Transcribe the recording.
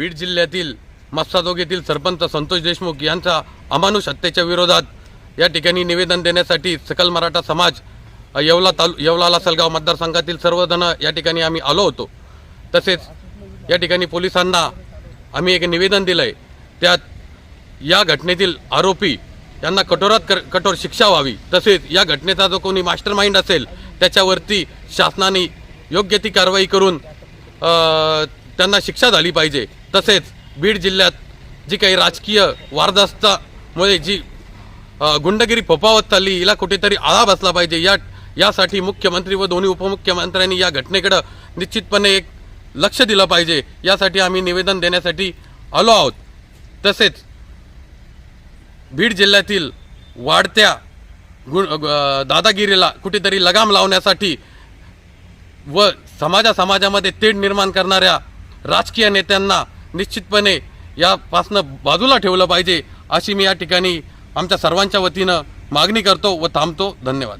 बीड जिल्ह्यातील मस्साजोग येथील सरपंच संतोष देशमुख यांचा अमानुष हत्येच्या विरोधात या ठिकाणी निवेदन देण्यासाठी सकल मराठा समाज येवला तालु येवला लासलगाव मतदारसंघातील सर्वजण या ठिकाणी आम्ही आलो होतो. तसेच या ठिकाणी पोलिसांना आम्ही एक निवेदन दिलं आहे त्यात या घटनेतील आरोपी यांना कठोरात कर- कठोर शिक्षा व्हावी. तसेच या घटनेचा जो कोणी मास्टर माइंड असेल त्याच्यावरती शासनाने योग्य ती कारवाई करून त्यांना शिक्षा झाली पाहिजे. तसेच बीड जिल्ह्यात जी काही राजकीय वारदास्तामुळे जी गुंडगिरी फोपावत चालली हिला कुठेतरी आळा बसला पाहिजे. या यासाठी मुख्यमंत्री व दोन्ही उपमुख्यमंत्र्यांनी या घटनेकडं निश्चितपणे एक लक्ष दिलं पाहिजे. यासाठी आम्ही निवेदन देण्यासाठी आलो आहोत. तसेच बीड जिल्ह्यातील वाढत्या गुण दादागिरीला कुठेतरी लगाम लावण्यासाठी व समाजा समाजामध्ये तेढ निर्माण करणाऱ्या राजकीय नेत्यांना निश्चितपणे यापासनं बाजूला ठेवलं पाहिजे अशी मी या ठिकाणी आमच्या सर्वांच्या वतीनं मागणी करतो व थांबतो. धन्यवाद.